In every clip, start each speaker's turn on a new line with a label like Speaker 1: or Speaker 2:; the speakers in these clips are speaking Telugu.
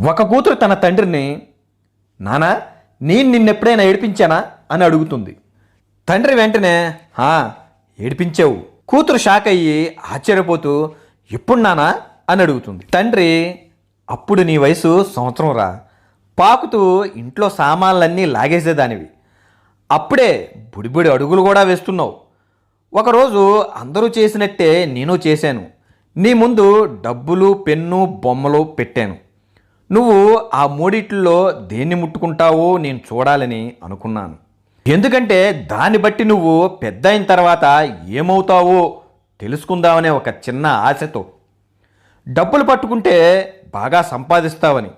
Speaker 1: ఒక కూతురు తన తండ్రిని నానా నేను నిన్నెప్పుడైనా ఏడిపించానా? అని అడుగుతుంది. తండ్రి వెంటనే "హా, ఏడిపించావు. కూతురు షాక్ అయ్యి ఆశ్చర్యపోతూ ఎప్పుడు నానా? అని అడుగుతుంది. తండ్రి అప్పుడు నీ వయసు సంవత్సరం రా. పాకుతూ ఇంట్లో సామాన్లన్నీ లాగేసేదానివి. అప్పుడే బుడిబుడి అడుగులు కూడా వేస్తున్నావు. ఒకరోజు అందరూ చేసినట్టే నేను చేశాను. నీ ముందు డబ్బులు పెన్ను బొమ్మలు పెట్టాను. నువ్వు ఆ మూడిట్లో దేన్ని ముట్టుకుంటావో నేను చూడాలని అనుకున్నాను. ఎందుకంటే దాన్ని బట్టి నువ్వు పెద్ద అయిన తర్వాత ఏమవుతావో తెలుసుకుందామనే ఒక చిన్న ఆశతో. డబ్బులు పట్టుకుంటే బాగా సంపాదిస్తావని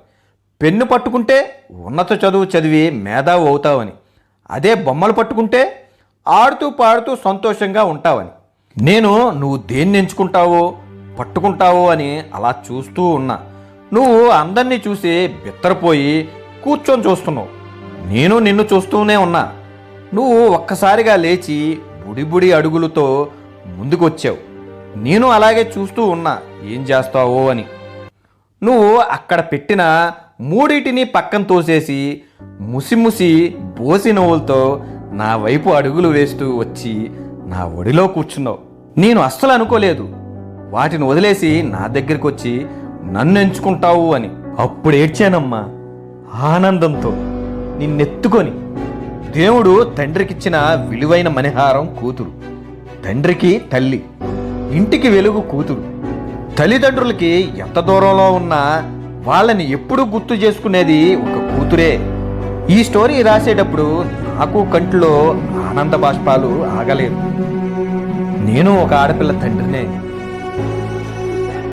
Speaker 1: పెన్ను పట్టుకుంటే ఉన్నత చదువు చదివి మేధావు అవుతావని అదే బొమ్మలు పట్టుకుంటే ఆడుతూ పాడుతూ సంతోషంగా ఉంటావని. నేను నువ్వు దేన్ని ఎంచుకుంటావో పట్టుకుంటావో అని అలా చూస్తూ ఉన్నా. నువ్వు అందరినీ చూసి బిత్తరపోయి కూర్చొని చూస్తున్నావు. నేను నిన్ను చూస్తూనే ఉన్నా. నువ్వు ఒక్కసారిగా లేచి బుడిబుడి అడుగులతో ముందుకొచ్చావు. నేను అలాగే చూస్తూ ఉన్నా ఏం చేస్తావో అని. నువ్వు అక్కడ పెట్టిన మూడిటిని పక్కన తోసేసి ముసిముసి బోసి నవ్వులతో నా వైపు అడుగులు వేస్తూ వచ్చి నా ఒడిలో కూర్చున్నావు. నేను అస్సలు అనుకోలేదు. వాటిని వదిలేసి నా దగ్గరికి వచ్చి నన్ను ఎంచుకుంటావు అని. అప్పుడు ఏడ్చానమ్మా ఆనందంతో నిన్నెత్తుకొని. దేవుడు తండ్రికిచ్చిన విలువైన మణిహారం కూతురు తండ్రికి తల్లి ఇంటికి వెలుగు కూతురు. తల్లిదండ్రులకి ఎంత దూరంలో ఉన్నా వాళ్ళని ఎప్పుడూ గుర్తు చేసుకునేది ఒక కూతురే. ఈ స్టోరీ రాసేటప్పుడు నాకు కంట్లో ఆనంద బాష్పాలు ఆగలేదు. నేను ఒక ఆడపిల్ల తండ్రినే.